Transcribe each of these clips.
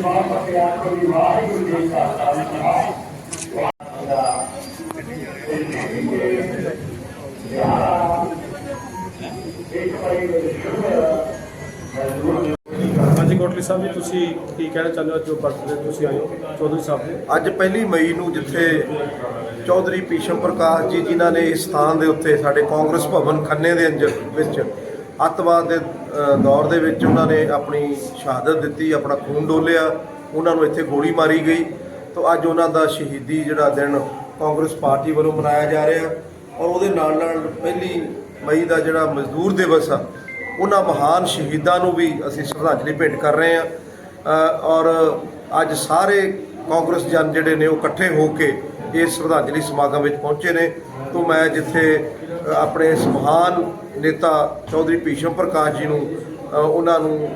ਬਣਾਈ ਹੈ ਵੀਡੀਓ ਬਣਾ ਲਾ ਆਓ ਜੀ ਖੜ ਜਾ ਹਾਂਜੀ, ਕੋਟਲੀ ਸਾਹਿਬ ਜੀ, ਤੁਸੀਂ ਕੀ ਕਹਿਣਾ ਚਾਹੁੰਦੇ ਹੋ? ਜੋ ਬਰਥਡੇ ਤੁਸੀਂ ਆਏ ਹੋ, ਚੌਧਰੀ ਸਾਹਿਬ ਦੇ ਅੱਜ ਪਹਿਲੀ ਮਈ ਨੂੰ ਜਿੱਥੇ ਚੌਧਰੀ ਭੀਸ਼ਮ ਪ੍ਰਕਾਸ਼ ਜੀ, ਜਿਨ੍ਹਾਂ ਨੇ ਇਸ ਸਥਾਨ ਦੇ ਉੱਤੇ ਸਾਡੇ ਕਾਂਗਰਸ ਭਵਨ ਖੰਨੇ ਦੇ ਅੰਦਰ ਵਿੱਚ ਅੱਤਵਾਦ ਦੇ ਦੌਰ ਦੇ ਵਿੱਚ ਉਹਨਾਂ ਨੇ ਆਪਣੀ ਸ਼ਹਾਦਤ ਦਿੱਤੀ, ਆਪਣਾ ਖੂਨ ਡੋਲਿਆ, ਉਹਨਾਂ ਨੂੰ ਇੱਥੇ ਗੋਲੀ ਮਾਰੀ ਗਈ। ਤਾਂ ਅੱਜ ਉਹਨਾਂ ਦਾ ਸ਼ਹੀਦੀ ਜਿਹੜਾ ਦਿਨ ਕਾਂਗਰਸ ਪਾਰਟੀ ਵੱਲੋਂ ਮਨਾਇਆ ਜਾ ਰਿਹਾ ਔਰ ਉਹਦੇ ਨਾਲ ਨਾਲ ਪਹਿਲੀ ਮਈ ਦਾ ਜਿਹੜਾ ਮਜ਼ਦੂਰ ਦਿਵਸ ਆ, ਉਹਨਾਂ ਮਹਾਨ ਸ਼ਹੀਦਾਂ ਨੂੰ ਵੀ ਅਸੀਂ ਸ਼ਰਧਾਂਜਲੀ ਭੇਟ ਕਰ ਰਹੇ ਹਾਂ। ਔਰ ਅੱਜ ਸਾਰੇ ਕਾਂਗਰਸ ਜਨ ਜਿਹੜੇ ਨੇ ਉਹ ਇਕੱਠੇ ਹੋ ਕੇ ਇਸ ਸ਼ਰਧਾਂਜਲੀ ਸਮਾਗਮ ਵਿੱਚ ਪਹੁੰਚੇ ਨੇ। ਤੋਂ ਮੈਂ ਜਿੱਥੇ ਆਪਣੇ ਇਸ ਮਹਾਨ ਨੇਤਾ ਚੌਧਰੀ ਭੀਸ਼ਮ ਪ੍ਰਕਾਸ਼ ਜੀ ਨੂੰ ਉਹਨਾਂ ਨੂੰ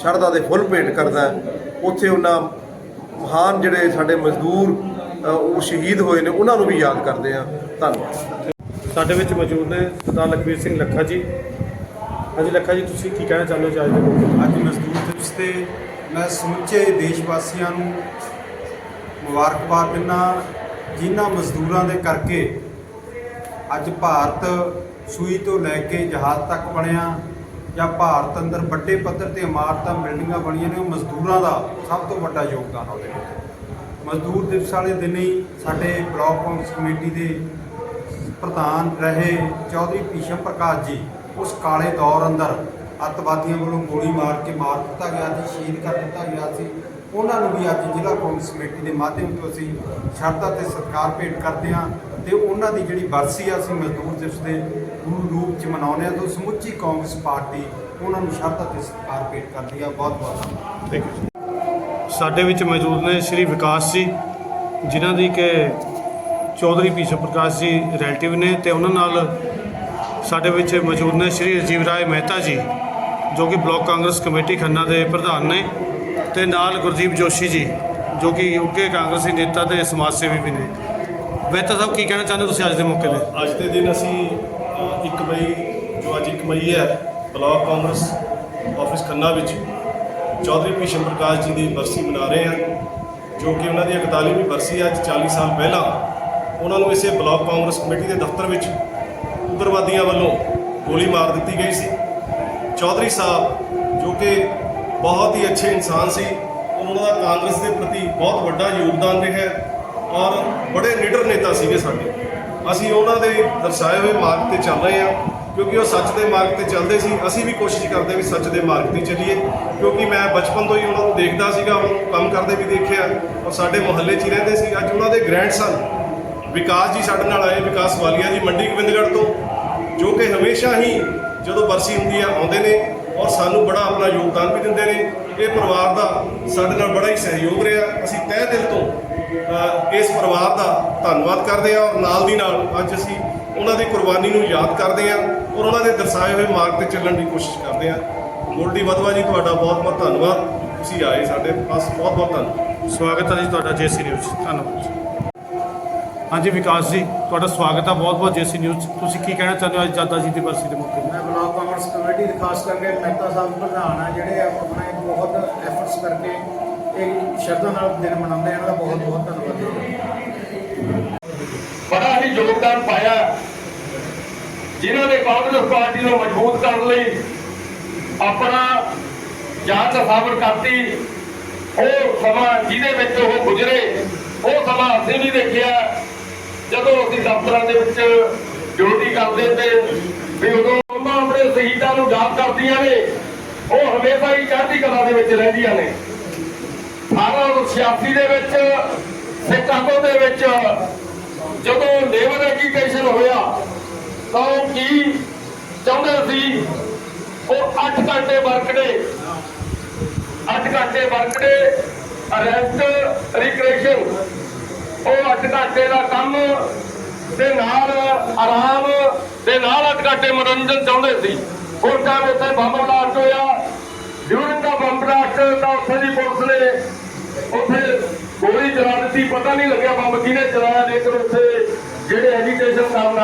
ਸ਼ਰਧਾ ਦੇ ਫੁੱਲ ਭੇਟ ਕਰਦਾ ਉੱਥੇ ਉਹਨਾਂ ਮਹਾਨ ਜਿਹੜੇ ਸਾਡੇ ਮਜ਼ਦੂਰ ਉਹ ਸ਼ਹੀਦ ਹੋਏ ਨੇ ਉਹਨਾਂ ਨੂੰ ਵੀ ਯਾਦ ਕਰਦੇ ਆ ਧੰਨਵਾਦ। ਸਾਡੇ ਵਿੱਚ ਮੌਜੂਦ ਨੇ ਸਰਦਾਰ ਲਖਵੀਰ ਸਿੰਘ ਲੱਖਾ ਜੀ। ਹਾਂਜੀ ਲੱਖਾ ਜੀ ਤੁਸੀਂ ਕੀ ਕਹਿਣਾ ਚਾਹੁੰਦੇ ਹੋ ਅੱਜ ਦੇ ਮੌਕੇ ਤੇ? ਅੱਜ ਮਜ਼ਦੂਰ ਦਿਵਸ ਤੇ ਮੈਂ ਸਮੁੱਚੇ ਦੇਸ਼ ਵਾਸੀਆਂ ਨੂੰ ਮੁਬਾਰਕਬਾਦ ਦਿੰਦਾ ਜਿਨ੍ਹਾਂ ਮਜ਼ਦੂਰਾਂ ਦੇ ਕਰਕੇ ਅੱਜ ਭਾਰਤ ਸੂਈ ਤੋਂ ਲੈ ਕੇ ਜਹਾਜ਼ ਤੱਕ ਬਣਿਆ ਜਾਂ ਭਾਰਤ ਅੰਦਰ ਵੱਡੇ ਪੱਧਰ ਤੇ ਇਮਾਰਤਾਂ, ਬਿਲਡਿੰਗਾਂ ਬਣੀਆਂ ਨੇ, ਉਹ ਮਜ਼ਦੂਰਾਂ ਦਾ ਸਭ ਤੋਂ ਵੱਡਾ ਯੋਗਦਾਨ ਉਹਦੇ ਵਿੱਚ। ਮਜ਼ਦੂਰ ਦਿਵਸ ਵਾਲੇ ਦਿਨ ਹੀ ਸਾਡੇ ਬਲਾਕ ਕਾਂਗਰਸ ਕਮੇਟੀ ਦੇ ਪ੍ਰਧਾਨ ਰਹੇ ਚੌਧਰੀ ਭੀਸ਼ਮ ਪ੍ਰਕਾਸ਼ ਜੀ। ਉਸ ਕਾਲੇ ਦੌਰ ਅੰਦਰ ਅੱਤਵਾਦੀਆਂ ਵੱਲੋਂ ਗੋਲੀ ਮਾਰ ਕੇ ਮਾਰ ਦਿੱਤਾ ਗਿਆ ਸੀ, ਸ਼ਹੀਦ ਕਰ ਦਿੱਤਾ ਗਿਆ ਸੀ। ਉਹਨਾਂ ਨੂੰ ਵੀ ਅੱਜ ਜ਼ਿਲ੍ਹਾ ਕਾਂਗਰਸ ਕਮੇਟੀ ਦੇ ਮਾਧਿਅਮ ਤੋਂ ਅਸੀਂ ਸ਼ਰਧਾ ਤੇ ਸਤਿਕਾਰ ਭੇਟ ਕਰਦੇ ਹਾਂ। ਤੇ ਉਹਨਾਂ ਦੀ ਜਿਹੜੀ ਬਰਸੀ ਆ ਅਸੀਂ ਮਜ਼ਦੂਰ ਦਿਵਸ ਦੇ ਗੁਰੂ ਰੂਪ ਚ ਮਨਾਉਂਦੇ ਹਾਂ ਤੋਂ ਸਮੁੱਚੀ ਕਾਂਗਰਸ ਪਾਰਟੀ ਉਹਨਾਂ ਨੂੰ ਸ਼ਰਧਾ ਤੇ ਸਤਿਕਾਰ ਭੇਟ ਕਰਦੀ ਆ। ਬਹੁਤ ਬਹੁਤ ਧੰਨਵਾਦ। ਥੈਂਕ ਯੂ ਸਾਡੇ ਵਿੱਚ ਮੌਜੂਦ ਨੇ ਸ਼੍ਰੀ ਵਿਕਾਸ ਜੀ, ਜਿਨ੍ਹਾਂ ਦੀ ਕਿ ਚੌਧਰੀ ਭੀਸ਼ਮ ਪ੍ਰਕਾਸ਼ ਜੀ ਰਿਲੇਟਿਵ ਨੇ ਤੇ ਉਹਨਾਂ ਨਾਲ ਸਾਡੇ ਵਿੱਚ ਮੌਜੂਦ ਨੇ ਸ਼੍ਰੀ ਰਾਜੀਵ ਰਾਏ ਮਹਿਤਾ ਜੀ, ਜੋ ਕਿ ਬਲਾਕ ਕਾਂਗਰਸ ਕਮੇਟੀ ਖੰਨਾ ਦੇ ਪ੍ਰਧਾਨ ਨੇ ਤੇ ਨਾਲ ਗੁਰਦੀਪ ਜੋਸ਼ੀ ਜੀ, ਜੋ ਕਿ ਉੱਘੇ ਕਾਂਗਰਸੀ ਨੇਤਾ ਤੇ ਸਮਾਜ ਸੇਵੀ ਵੀ ਨੇ। ਮਹਿਤਾ ਸਾਹਿਬ ਕੀ ਕਹਿਣਾ ਚਾਹੁੰਦੇ ਹੋ ਤੁਸੀਂ ਅੱਜ ਦੇ ਮੌਕੇ ਤੇ? ਅੱਜ ਦੇ ਦਿਨ ਅਸੀਂ ਅ, ਇੱਕ ਮਈ ਜੋ ਅੱਜ ਇੱਕ ਮਈ ਹੈ ਬਲਾਕ ਕਾਂਗਰਸ ਆਫਿਸ ਖੰਨਾ ਵਿੱਚ ਚੌਧਰੀ ਭੀਸ਼ਮ ਪ੍ਰਕਾਸ਼ ਜੀ ਦੀ ਬਰਸੀ ਮਨਾ ਰਹੇ ਹਾਂ ਜੋ ਕਿ ਉਹਨਾਂ ਦੀ 41ਵੀਂ ਬਰਸੀ ਹੈ ਅੱਜ 40 ਸਾਲ ਪਹਿਲਾਂ ਉਹਨਾਂ ਨੂੰ ਇਸੇ ਬਲਾਕ ਕਾਂਗਰਸ ਕਮੇਟੀ ਦੇ ਦਫ਼ਤਰ ਵਿੱਚ ਉਗਰਵਾਦੀਆਂ ਵੱਲੋਂ ਗੋਲੀ ਮਾਰ ਦਿੱਤੀ ਗਈ ਸੀ। ਚੌਧਰੀ ਸਾਹਿਬ ਜੋ ਕਿ ਬਹੁਤ ਹੀ ਅੱਛੇ ਇਨਸਾਨ ਸੀ ਉਹਨਾਂ ਦਾ ਕਾਂਗਰਸ ਦੇ ਪ੍ਰਤੀ ਬਹੁਤ ਵੱਡਾ ਯੋਗਦਾਨ ਰਿਹਾ ਹੈ। ਔਰ ਬੜੇ ਲੀਡਰ ਨੇਤਾ ਸੀਗੇ ਸਾਡੇ। ਅਸੀਂ ਉਹਨਾਂ ਦੇ ਦਰਸਾਏ ਹੋਏ ਮਾਰਗ ਤੇ ਚੱਲ ਰਹੇ ਹਾਂ, ਕਿਉਂਕਿ ਉਹ ਸੱਚ ਦੇ ਮਾਰਗ ਤੇ ਚੱਲਦੇ ਸੀ। ਅਸੀਂ ਵੀ ਕੋਸ਼ਿਸ਼ ਕਰਦੇ ਵੀ ਸੱਚ ਦੇ ਮਾਰਗ ਤੇ ਚੱਲੀਏ, ਕਿਉਂਕਿ ਮੈਂ ਬਚਪਨ ਤੋਂ ਹੀ ਉਹਨਾਂ ਨੂੰ ਦੇਖਦਾ ਸੀਗਾ ਉਹ ਕੰਮ ਕਰਦੇ ਵੀ ਦੇਖਿਆ। ਔਰ ਸਾਡੇ ਮੁਹੱਲੇ 'ਚ ਹੀ ਰਹਿੰਦੇ ਸੀ। ਅੱਜ ਉਹਨਾਂ ਦੇ ਗ੍ਰੈਂਡਸਨ ਵਿਕਾਸ ਜੀ ਸਾਡੇ ਨਾਲ ਆਏ, ਵਿਕਾਸ ਵਾਲੀਆ ਜੀ ਮੰਡੀ ਗੋਬਿੰਦਗੜ੍ਹ ਤੋਂ, ਜੋ ਕਿ ਹਮੇਸ਼ਾ ਹੀ ਜਦੋਂ ਬਰਸੀ ਹੁੰਦੀ ਆ, ਆਉਂਦੇ ਨੇ। ਔਰ ਸਾਨੂੰ ਬੜਾ ਆਪਣਾ ਯੋਗਦਾਨ ਵੀ ਦਿੰਦੇ ਨੇ। ਇਹ ਪਰਿਵਾਰ ਦਾ ਸਾਡੇ ਨਾਲ ਬੜਾ ਹੀ ਸਹਿਯੋਗ ਰਿਹਾ। ਅਸੀਂ ਤਹਿ ਦਿਲ ਤੋਂ ਇਸ ਪਰਿਵਾਰ ਦਾ ਧੰਨਵਾਦ ਕਰਦੇ ਹਾਂ ਔਰ ਨਾਲ ਦੀ ਨਾਲ ਅੱਜ ਅਸੀਂ ਉਹਨਾਂ ਦੀ ਕੁਰਬਾਨੀ ਨੂੰ ਯਾਦ ਕਰਦੇ ਹਾਂ ਔਰ ਉਹਨਾਂ ਦੇ ਦਰਸਾਏ ਹੋਏ ਮਾਰਗ ਤੇ ਚੱਲਣ ਦੀ ਕੋਸ਼ਿਸ਼ ਕਰਦੇ ਹਾਂ। ਗੋਲਡੀ ਵਧਵਾ ਜੀ ਤੁਹਾਡਾ ਬਹੁਤ ਬਹੁਤ ਧੰਨਵਾਦ। ਤੁਸੀਂ ਆਏ ਸਾਡੇ ਪਾਸ। ਬਹੁਤ ਬਹੁਤ ਧੰਨਵਾਦ। ਸਵਾਗਤ ਹੈ ਜੀ ਤੁਹਾਡਾ ਜੇਸੀ ਨਿਊਜ਼। ਧੰਨਵਾਦ ਜੀ। ਹਾਂਜੀ ਵਿਕਾਸ ਜੀ ਤੁਹਾਡਾ ਸਵਾਗਤ ਹੈ। ਬਹੁਤ ਬਹੁਤ ਜੇਸੀ ਨਿਊਜ਼। ਤੁਸੀਂ ਕੀ ਕਹਿਣਾ ਚਾਹੁੰਦੇ ਹੋ ਅੱਜ ਦਾਦਾ ਜੀ ਦੀ ਬਰਸੀ ਦੇ ਮੌਕੇ? ਤੇ ਮੈਂ ਬਲਾਕ ਕਾਂਗਰਸ ਕਮੇਟੀ ਦੇ ਖਾਸ ਕਰਕੇ ਮਹਿਤਾ ਸਾਹਿਬ ਪ੍ਰਧਾਨ ਆ, ਜਿਹੜੇ ਆਪਣੇ ਬਹੁਤ ਐਫਰਟਸ ਕਰਕੇ ਇਹ ਸ਼ਰਧਾ ਨਾਲ ਦਿਨ ਮਨਾਉਂਦੇ ਇਹਨਾਂ ਦਾ ਬਹੁਤ ਬਹੁਤ ਧੰਨਵਾਦ। ਬੜਾ ਹੀ ਯੋਗਦਾਨ ਪਾਇਆ, ਜਿਨ੍ਹਾਂ ਨੇ ਕਾਂਗਰਸ ਪਾਰਟੀ ਨੂੰ ਮਜ਼ਬੂਤ ਕਰਨ ਲਈ ਆਪਣਾ ਜਾਨ ਨਸਾਵਰ ਕਰਤੀ। ਉਹ ਸਮਾਂ ਜਿਹਦੇ ਵਿੱਚ ਉਹ ਗੁਜ਼ਰੇ, ਉਹ ਸਮਾਂ ਅਸੀਂ ਵੀ ਦੇਖਿਆ। ਜਦੋਂ ਅਸੀਂ ਦਫ਼ਤਰਾਂ ਦੇ ਵਿੱਚ ਡਿਊਟੀ ਕਰਦੇ ਤੇ ਵੀ ਉਦੋਂ ਉਹਨਾਂ ਸ਼ਹੀਦਾਂ ਨੂੰ ਯਾਦ ਕਰਦੀਆਂ ਨੇ, ਉਹ ਹਮੇਸ਼ਾ ਹੀ ਚੜ੍ਹਦੀ ਕਲਾ ਦੇ ਵਿੱਚ ਰਹਿੰਦੀਆਂ ਨੇ। 1886 ਦੇ ਵਿੱਚ ਸਿਕਾਗੋ ਦੇ ਵਿੱਚ ਜਦੋਂ ਨੇਵਲ ਐਜੂਕੇਸ਼ਨ ਹੋਇਆ, ਤਾਂ ਉਹ ਕੀ ਚਾਹੁੰਦੇ ਸੀ? ਉਹ 8 ਘੰਟੇ ਵਰਕਡੇ 8 ਘੰਟੇ ਵਰਕਡੇ ਰੈਸਟ ਰਿਕ੍ਰੀਏਸ਼ਨ ਉਹ 8 ਘੰਟੇ ਦਾ ਕੰਮ ਦੇ ਨਾਲ ਆਰਾਮ ਤੇ ਨਾਲ 8 ਘੰਟੇ ਮਨੋਰੰਜਨ ਚਾਹੁੰਦੇ ਸੀ। ਹੋਰ ਟਾਈਮ ਉੱਥੇ ਬੰਬ ਬਲਾਸਟ ਹੋਇਆ। ਡਿਊਰਿੰਗ ਦਾ ਬੰਬ ਬਲਾਸਟ ਤਾਂ ਉੱਥੇ ਦੀ ਪੁਲਿਸ ਨੇ ਉੱਥੇ ਗੋਲੀ ਚਲਾ ਦਿੱਤੀ। ਪਤਾ ਨਹੀਂ ਲੱਗਿਆ ਬੰਬ ਕਿਹਨੇ ਚਲਾਇਆ, ਲੇਕਿਨ ਉੱਥੇ ਜਿਹੜੇ ਐਜੀਟੇਸ਼ਨ ਕਰਨ